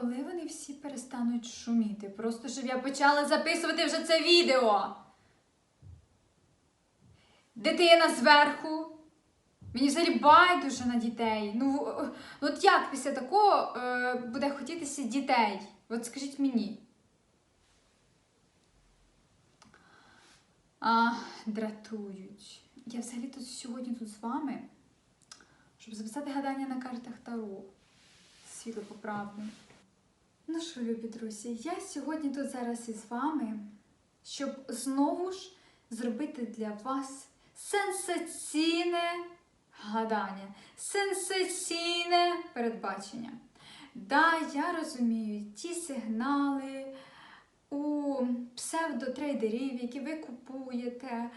коли вони всі перестануть шуміти? Просто щоб я почала записувати вже це відео. Дитина зверху. Мені взагалі байдуже на дітей. Ну, от як після такого е, буде хотітися дітей? От скажіть мені. А, дратують. Я взагалі тут сьогодні тут з вами, щоб записати гадання на картах Таро. Світло поправне. Ну що, любі друзі, я сьогодні тут зараз із вами, щоб знову ж зробити для вас сенсаційне гадання, сенсаційне передбачення. Да, я розумію ті сигнали у псевдотрейдерів, які ви купуєте,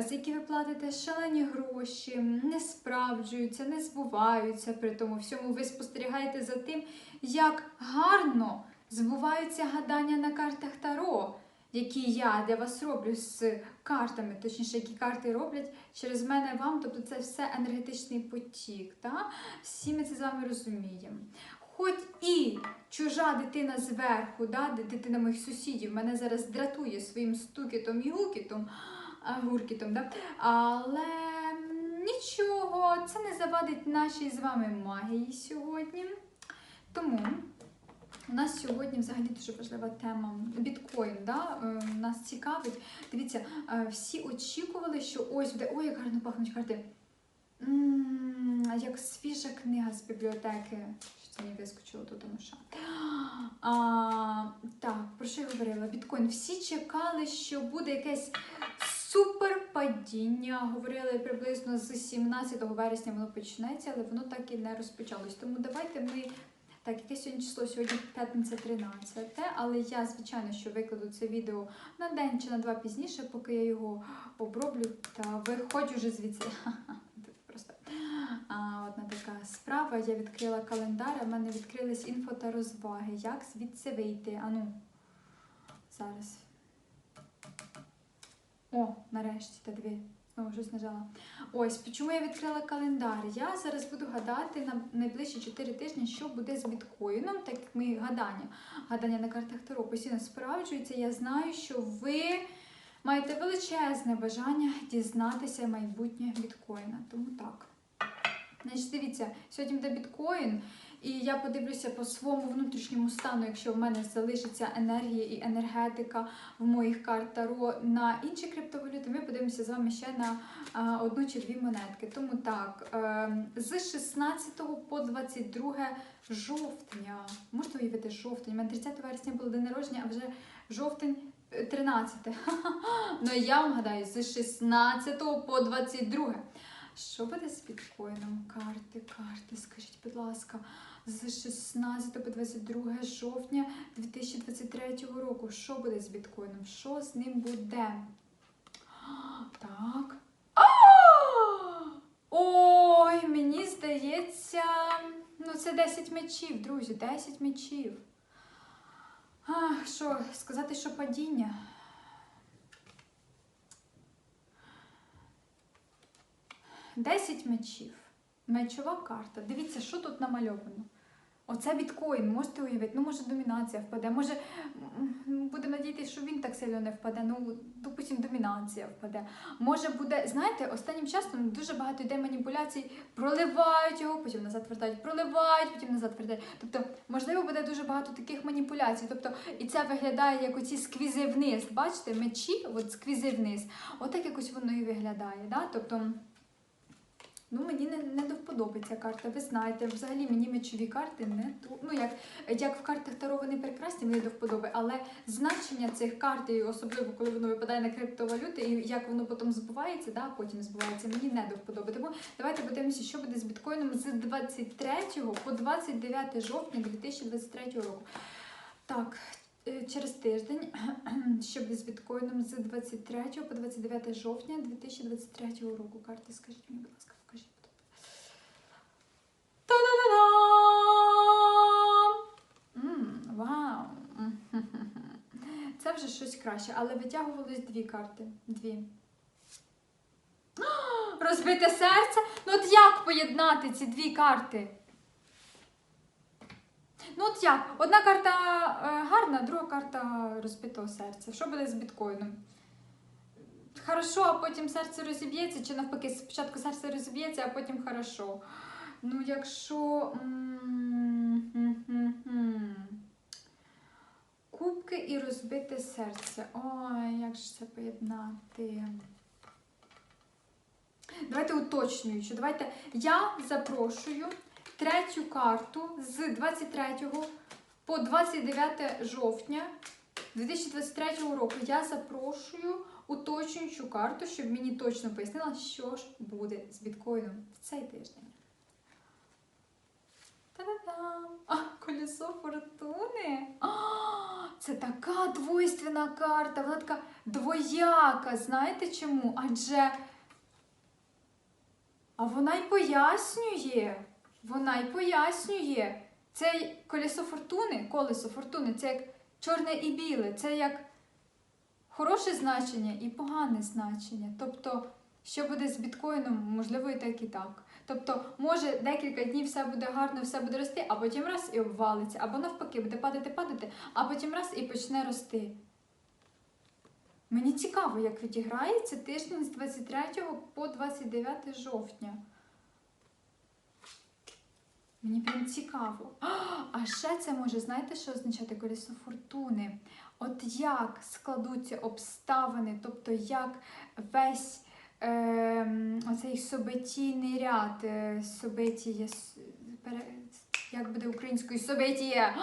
за які ви платите шалені гроші, не справджуються, не збуваються при тому всьому. Ви спостерігаєте за тим, як гарно збуваються гадання на картах Таро, які я для вас роблю з картами, точніше, які карти роблять через мене вам. Тобто це все енергетичний потік. Та? Всі ми це з вами розуміємо. Хоч і чужа дитина зверху, да, дитина моїх сусідів, мене зараз дратує своїм стукітом і гукітом, гуркітом, да? але нічого, це не завадить нашій з вами магії сьогодні. Тому у нас сьогодні взагалі дуже важлива тема біткоін. Да? е, Нас цікавить. Дивіться, е, всі очікували, що ось буде. Ой, як гарно пахнуть карти. Як свіжа книга з бібліотеки. Що це мені вискочило тут що. А, так, про що я говорила? Біткоін. Всі чекали, що буде якесь супер падіння. Говорили приблизно з 17 вересня воно почнеться, але воно так і не розпочалось. Тому давайте ми. Так, яке сьогодні число? Сьогодні п'ятниця 13, але я, звичайно, що викладу це відео на день чи на два пізніше, поки я його оброблю та виходжу вже звідси. Просто а, одна така справа. Я відкрила календар, а в мене відкрились інфо та розваги. Як звідси вийти? Ану, зараз. О, нарешті, та дві. Знову щось нажала. Ось, чому я відкрила календар? Я зараз буду гадати на найближчі 4 тижні, що буде з біткоїном, так як ми гадання. Гадання на картах Таро постійно справджуються. Я знаю, що ви маєте величезне бажання дізнатися майбутнє біткоїна. Тому так. Значить, дивіться, сьогодні буде біткоін, і я подивлюся по своєму внутрішньому стану, якщо в мене залишиться енергія і енергетика в моїх карт Таро на інші криптовалюти, ми подивимося з вами ще на а, одну чи дві монетки. Тому так, е, з 16 по 22 жовтня, можете уявити жовтень, у мене 30 вересня було день народження, а вже жовтень. е, 13. Ну я вам гадаю, з 16 по 22. Що буде з біткоїном? Карти, карти, скажіть, будь ласка, з 16 по 22 жовтня 2023 року. Що буде з біткоїном? Що з ним буде? Так. Ой, мені здається, ну це 10 мечів, друзі, 10 мечів. Що, сказати, що падіння? Десять мечів. Мечова карта. Дивіться, що тут намальовано. Оце біткоін, можете уявити, ну може домінація впаде, може будемо надіятися, що він так сильно не впаде. Ну, допустим, домінація впаде. Може буде, знаєте, останнім часом дуже багато йде маніпуляцій, проливають його, потім назад вертають, проливають, потім назад вертають. Тобто, можливо, буде дуже багато таких маніпуляцій. Тобто, і це виглядає як оці сквізи вниз. Бачите, мечі, от сквізи вниз. Отак якось воно і виглядає. Да? Тобто, Ну, мені не, не до вподоби ця карта. Ви знаєте, взагалі мені мечові карти не то. Ну, як, як в картах Таро вони прекрасні, мені до вподоби, але значення цих карт, і особливо коли воно випадає на криптовалюти, і як воно потім збувається, да, потім збувається, мені не до вподоби. Тому давайте подивимося, що буде з біткоїном з 23 по 29 жовтня 2023 року. Так, через тиждень, що буде з біткоїном з 23 по 29 жовтня 2023 року. Карти, скажіть мені, будь ласка, покажіть. Та-да-да-дам! Вау! Це вже щось краще, але витягувались дві карти. Дві. Розбите серце? Ну от як поєднати ці дві карти? Ну от як? Одна карта е, гарна, друга карта розбитого серця. Що буде з біткоїном? Хорошо, а потім серце розіб'ється, чи навпаки, спочатку серце розіб'ється, а потім хорошо. Ну, якщо. Кубки і розбите серце. Ой, як ж це поєднати? Давайте уточнюючи. Давайте я запрошую третю карту з 23 по 29 жовтня 2023 року. Я запрошую уточнюючу карту, щоб мені точно пояснила, що ж буде з біткоїном в цей тиждень. Та-да-дам! А, колесо фортуни. А, це така двойственна карта, вона така двояка. Знаєте чому? Адже а вона й пояснює. Вона й пояснює. Це колесо фортуни, колесо фортуни, це як чорне і біле, це як хороше значення і погане значення. Тобто, що буде з біткоїном, можливо, і так і так. Тобто, може декілька днів все буде гарно, все буде рости, а потім раз і обвалиться, або навпаки, буде падати, падати, а потім раз і почне рости. Мені цікаво, як відіграється тиждень з 23 по 29 жовтня. Мені прям цікаво. А, ще це може, знаєте, що означати колесо фортуни? От як складуться обставини, тобто як весь е, оцей собетійний ряд, е, собетіє, як буде українською собетіє,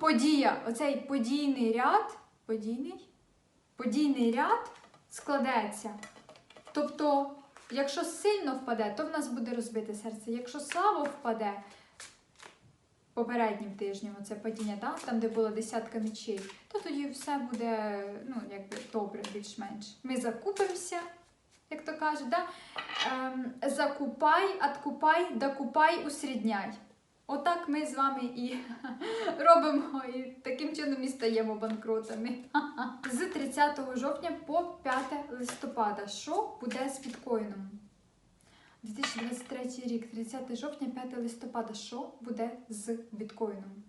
подія, оцей подійний ряд, подійний? Подійний ряд складеться. Тобто, якщо сильно впаде, то в нас буде розбите серце. Якщо слабо впаде, попереднім тижнем, оце падіння, да? там, де була десятка мечей, то тоді все буде ну, якби добре, більш-менш. Ми закупимося, як то кажуть, да? ем, закупай, откупай, докупай, усрідняй. Отак ми з вами і робимо, і таким чином і стаємо банкротами. З 30 жовтня по 5 листопада. Що буде з біткоїном? 2023 рік, 30 жовтня, 5 листопада. Що буде з біткоїном?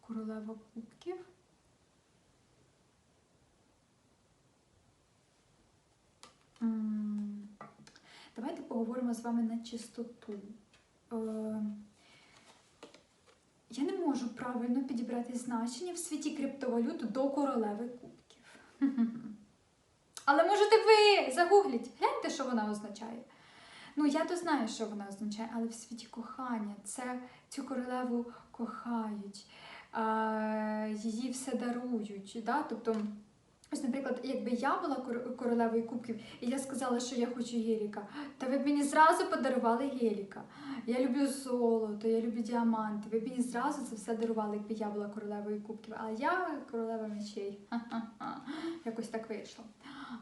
Королева кубків. Давайте поговоримо з вами на чистоту. Е, Я не можу правильно підібрати значення в світі криптовалют до королеви кубків. Але можете ви загугліть, гляньте, що вона означає. Ну, я то знаю, що вона означає, але в світі кохання це цю королеву кохають, її все дарують. Да? Тобто, ось, наприклад, якби я була кор- королевою кубків, і я сказала, що я хочу геліка, та ви б мені зразу подарували геліка. Я люблю золото, я люблю діаманти. Ви б мені зразу це все дарували, якби я була королевою кубків. А я королева мечей. Якось так вийшло.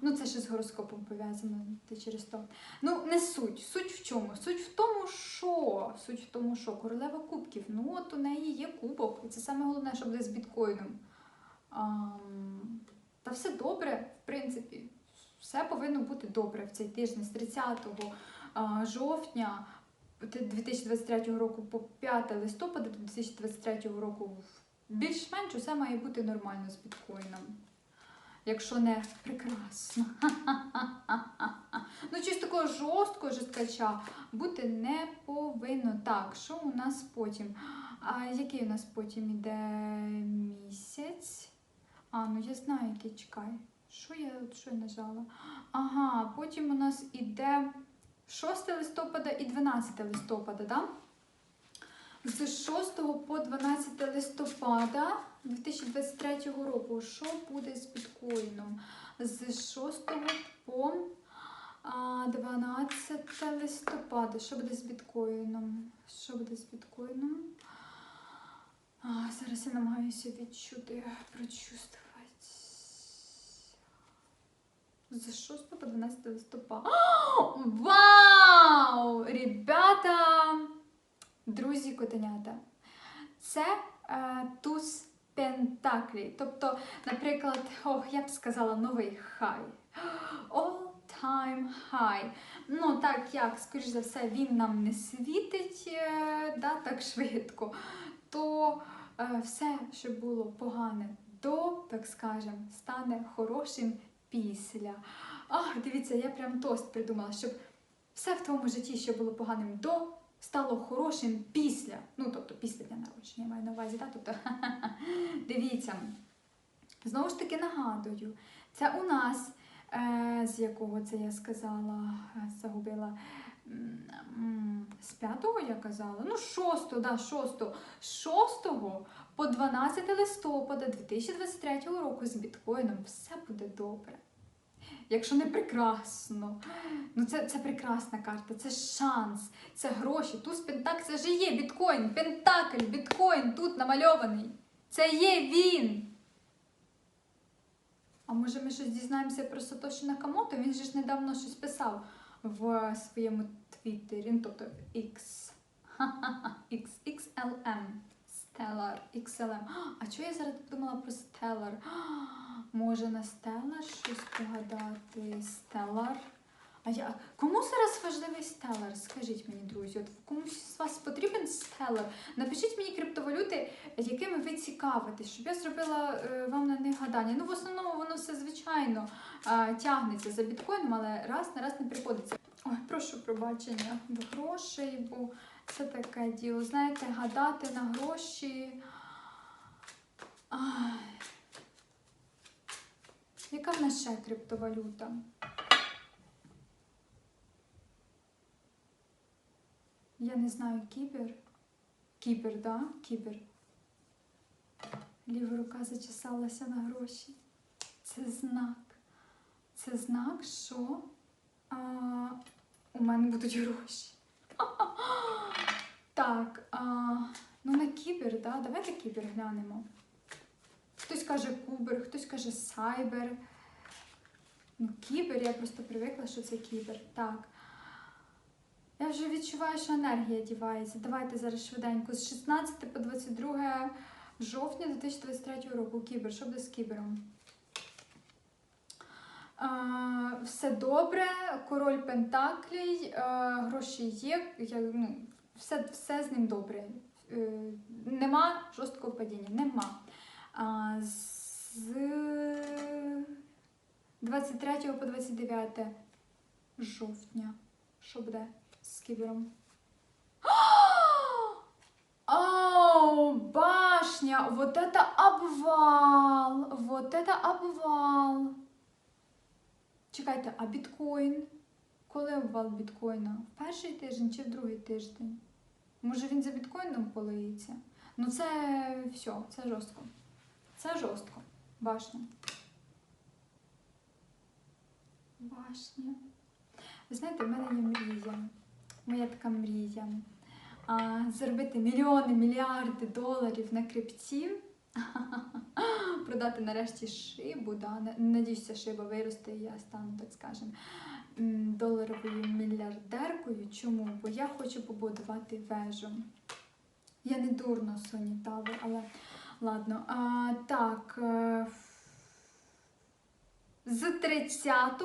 Ну, це ще з гороскопом пов'язано через то. Ну, не суть. Суть в чому? Суть в тому, що суть в тому, що королева кубків, ну от у неї є кубок, і це саме головне, що буде з біткоїном. Ам, та все добре, в принципі. Все повинно бути добре в цей тиждень з 30 жовтня 2023 року по 5 листопада 2023 року. Більш-менш усе має бути нормально з біткоїном. Якщо не прекрасно. Ну, чисто такого жорсткого жорсткача бути не повинно. Так, що у нас потім? А який у нас потім іде місяць? А, ну я знаю, який чекай. Що я от що нажала? Ага, потім у нас іде 6 листопада і 12 листопада, да? З 6 по 12 листопада 2023 року. Що буде з біткоїном? З 6 по 12 листопада. Що буде з біткоїном? Що буде з біткоїном? А, зараз я намагаюся відчути, прочувствувати. З 6 по 12 листопада. Вау! Ребята! Друзі котенята. Це е, туз пентаклі. Тобто, наприклад, ох, я б сказала, новий хай. all-time high. Ну, так як, скоріш за все, він нам не світить е, да, так швидко, то е, все, що було погане до, так скажемо, стане хорошим після. Ах, дивіться, я прям тост придумала, щоб все в твоєму житті, що було поганим до, стало хорошим після. Ну, тобто після дня народження, я маю на увазі, да? тобто, дивіться. Знову ж таки нагадую, це у нас, е, з якого це я сказала, е, загубила. З п'ятого я казала? Ну, шостого, да, шостого. Шостого по 12 листопада 2023 року з біткоїном все буде добре. Якщо не прекрасно, ну це, це прекрасна карта, це шанс, це гроші. Туз Пентак, це ж є біткоін, Пентакль, біткоін тут намальований. Це є він. А може ми щось дізнаємося про Сатоші Накамото? Він же ж недавно щось писав в своєму твіттері, ну, тобто в X. XXLM. Stellar, XLM. А чого я зараз думала про Stellar? Може на Stellar щось погадати? Stellar. Я... Кому зараз важливий Stellar? Скажіть мені, друзі, от комусь з вас потрібен Stellar? Напишіть мені криптовалюти, якими ви цікавитесь, щоб я зробила е, вам на них гадання. Ну, в основному воно все звичайно тягнеться за біткоїном, але раз на раз не приходиться. Ой, прошу пробачення до грошей, бо це таке діло. Знаєте, гадати на гроші. Ай. Яка в нас ще криптовалюта? Я не знаю, кібер. Кібер, да? Кібер. Ліва рука зачесалася на гроші. Це знак. Це знак, що а, у мене будуть гроші. Так, а, ну на кібер, да? давайте кібер глянемо. Хтось каже кубер, хтось каже сайбер. Ну, кібер, я просто привикла, що це кібер. Так. Я вже відчуваю, що енергія дівається. Давайте зараз швиденько. З 16 по 22 жовтня 2023 року. Кібер. Що буде з кібером? Все добре, король Пентаклій, гроші є. Я, ну, все, все з ним добре. Е, нема жорсткого падіння. Нема. З 23 по 29 жовтня. Що буде з кібером? Оу, башня! Вот это обвал! Вот это обвал! Чекайте, а біткоін? Коли обвал біткоїна? В перший тиждень чи в другий тиждень? Може він за біткоїном полиється? Ну це все, це жорстко. Це жорстко. Башня. Башня. Ви знаєте, в мене є мрія. Моя така мрія. Заробити мільйони, мільярди доларів на крипті. Продати нарешті шибу. Да? На- Надіюсь, ця шиба виросте, і я стану, так скажемо, м, доларовою мільярдеркою. Чому? Бо я хочу побудувати вежу. Я не дурно Соні Тави, але ладно. А, так. е, З 30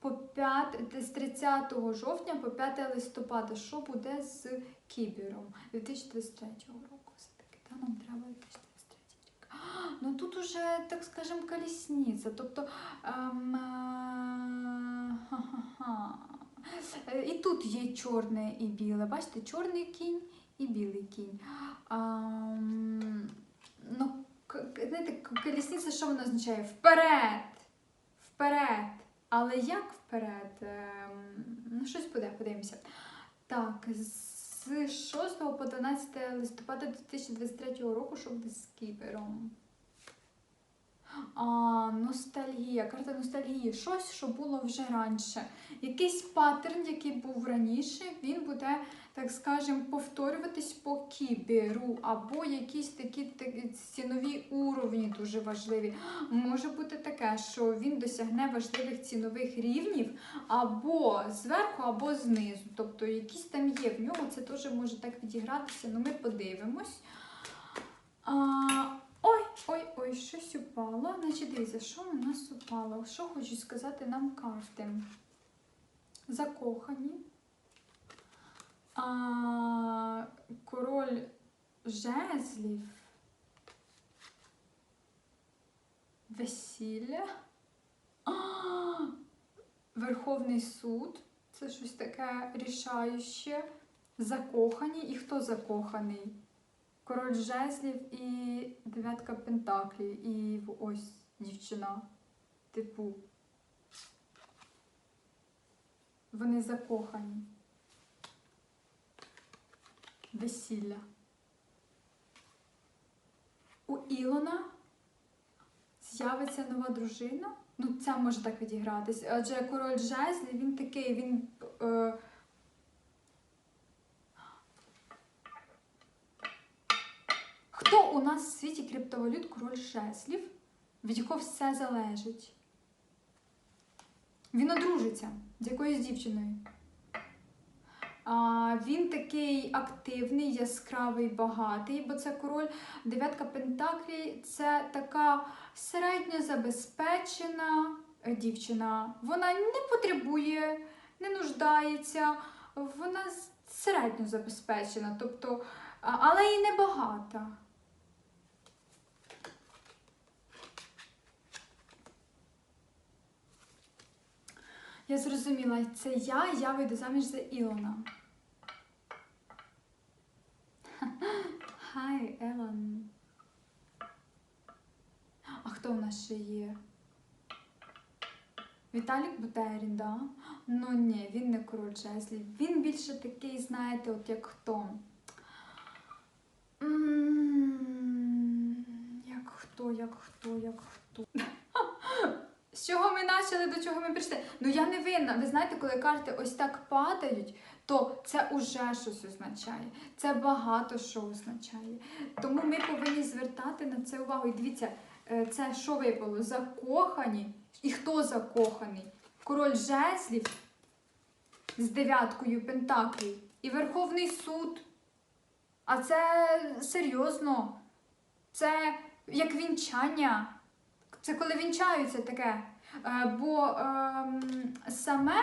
по 5, з 30 жовтня по 5 листопада. Що буде з кібером 2023 року? Все-таки та нам треба 2023 рік. Ну тут уже, так скажемо, колісниця. Тобто. Ем, е, І тут є чорне і біле. Бачите, чорний кінь і білий кінь. Ам, ну, знаєте, колісниця, що вона означає? Вперед! Вперед! Але як вперед? Ем, Ну, щось буде, подивимося. Так, з 6 по 12 листопада 2023 року, що буде з кібером? А, ностальгія, карта ностальгії. Щось, що було вже раніше. Якийсь паттерн, який був раніше, він буде, так скажемо, повторюватись по кіберу, або якісь такі, цінові уровні дуже важливі. Може бути таке, що він досягне важливих цінових рівнів або зверху, або знизу. Тобто якісь там є в нього, це теж може так відігратися, ну ми подивимось. А, ой, ой, ой, щось упало. Значить, дивіться, що у нас упало? Що хочуть сказати нам карти? закохані. А, король жезлів. Весілля. А, Верховний суд. Це щось таке рішаюче. Закохані. І хто закоханий? Король жезлів і дев'ятка пентаклів. І ось дівчина. Типу. Вони закохані. Весілля. У Ілона з'явиться нова дружина. Ну, це може так відігратись. Адже король жезлів, він такий, він. Е... Хто у нас в світі криптовалют король жезлів, від якого все залежить? Він одружиться з якоюсь дівчиною. А, він такий активний, яскравий, багатий, бо це король дев'ятка пентаклі це така середньо забезпечена дівчина. Вона не потребує, не нуждається, вона середньо забезпечена, тобто, але і не багата. Я зрозуміла, це я, я вийду заміж за Ілона. Хай, Елон. А хто у нас ще є? Віталік Бутерін, да? Ну ні, він не жезлів. Він більше такий, знаєте, от як хто. М, Як хто, як хто, як хто. З чого ми почали, до чого ми прийшли? Ну я не винна. Ви знаєте, коли карти ось так падають, то це уже щось означає. Це багато що означає. Тому ми повинні звертати на це увагу. І дивіться, е, це що випало? Закохані. І хто закоханий? Король жезлів з дев'яткою пентаклів і Верховний суд. А це серйозно. Це як вінчання. Це коли вінчаються таке. Е, Бо ем, саме,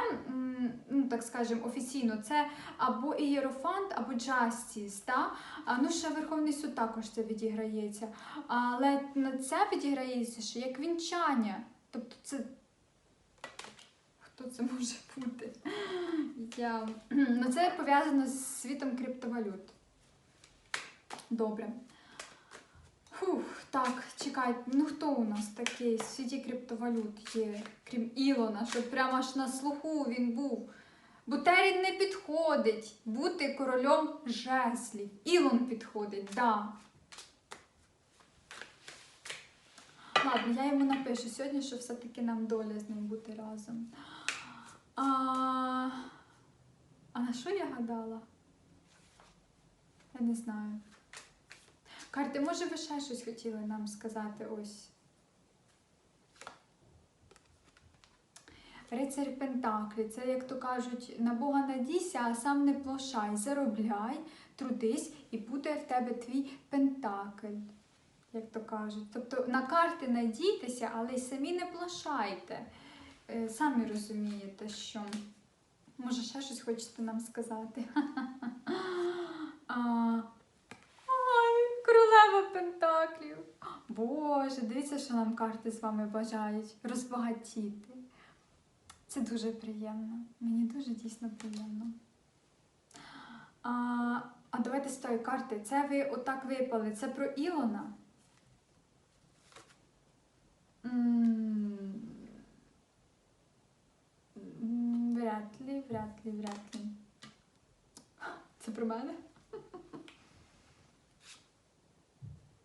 ну так скажемо, офіційно, це або ієрофант, або джастіс. Ну, ще Верховний суд також це відіграється. Але на це відіграється ще як вінчання. Тобто це. Хто це може бути? Я... Ну, це пов'язано з світом криптовалют. Добре. Фух, так, чекайте, ну хто у нас такий в світі криптовалют є, крім Ілона, щоб прямо аж на слуху він був. Бутерін не підходить бути королем жеслів. Ілон підходить, да. Ладно, я йому напишу сьогодні, що все-таки нам доля з ним бути разом. А, а на що я гадала? Я не знаю. Карти, може, ви ще щось хотіли нам сказати ось? Рицарь Пентаклі, це, як то кажуть, на Бога надійся, а сам не плошай, заробляй, трудись і буде в тебе твій пентакль, як то кажуть. Тобто на карти надійтеся, але й самі не плашайте. Е, Самі розумієте, що. Може, ще щось хочете нам сказати? Королева Пентаклів. Боже, дивіться, що нам карти з вами бажають розбагатіти. Це дуже приємно. Мені дуже дійсно приємно. А, а давайте з тої карти. Це ви отак випали. Це про Ілона. Вряд ли, вряд ли, вряд ли. Це про мене? М, не-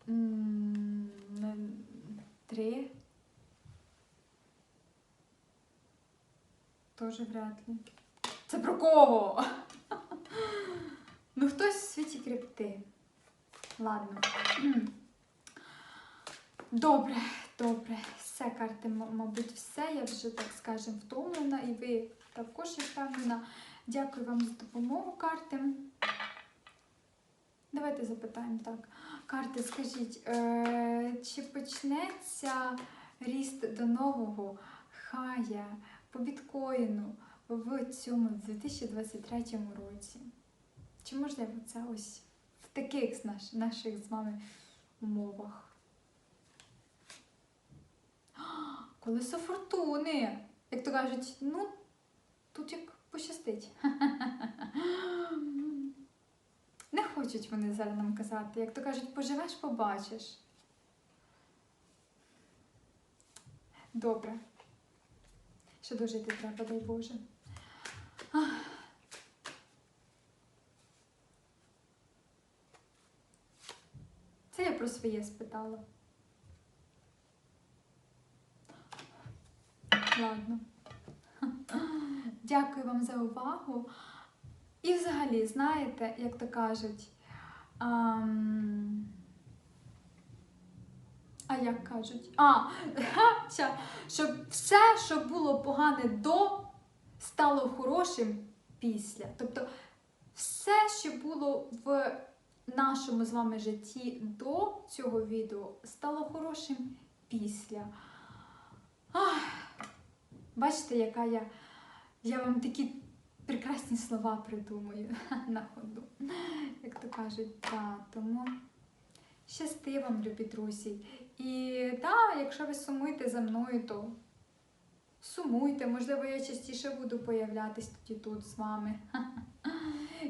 Три. Тоже вряд ли. Це про кого? Ну, хтось в світі крипти. Ладно. Добре, добре. Все, карти, мабуть, все. Я вже, так скажемо, втомлена, і ви також я впевнена. Дякую вам за допомогу, карти. Давайте запитаємо так. Карти, скажіть, е, чи почнеться ріст до нового хая по біткоїну в цьому 2023 році? Чи можливо це ось в таких наш, наших з вами умовах? Колесо фортуни. Як то кажуть, ну, тут як пощастить. Не хочуть вони зараз нам казати. Як то кажуть, поживеш, побачиш. Добре. Ще дожити треба, дай Боже. Ах. Це я про своє спитала. Ладно. Дякую вам за увагу. І взагалі, знаєте, як то кажуть, ам, а як кажуть? А, щоб все, що було погане до, стало хорошим після. Тобто, все, що було в нашому з вами житті до цього відео, стало хорошим після. Ах, бачите, яка я. Я вам такі прекрасні слова придумую на ходу. Як то кажуть, так, тому щасти вам, любі друзі. І так, якщо ви сумуєте за мною, то сумуйте. Можливо, я частіше буду появлятись тоді тут з вами.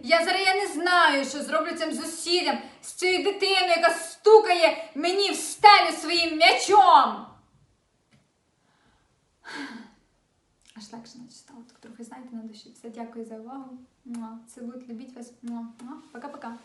Я зараз я не знаю, що зроблю цим зусиллям з цією дитиною, яка стукає мені в стелю своїм м'ячом. Аж легше наче стало, так трохи знаєте на душі. Все, дякую за увагу. Муа. Цілують, любіть вас. Пока-пока.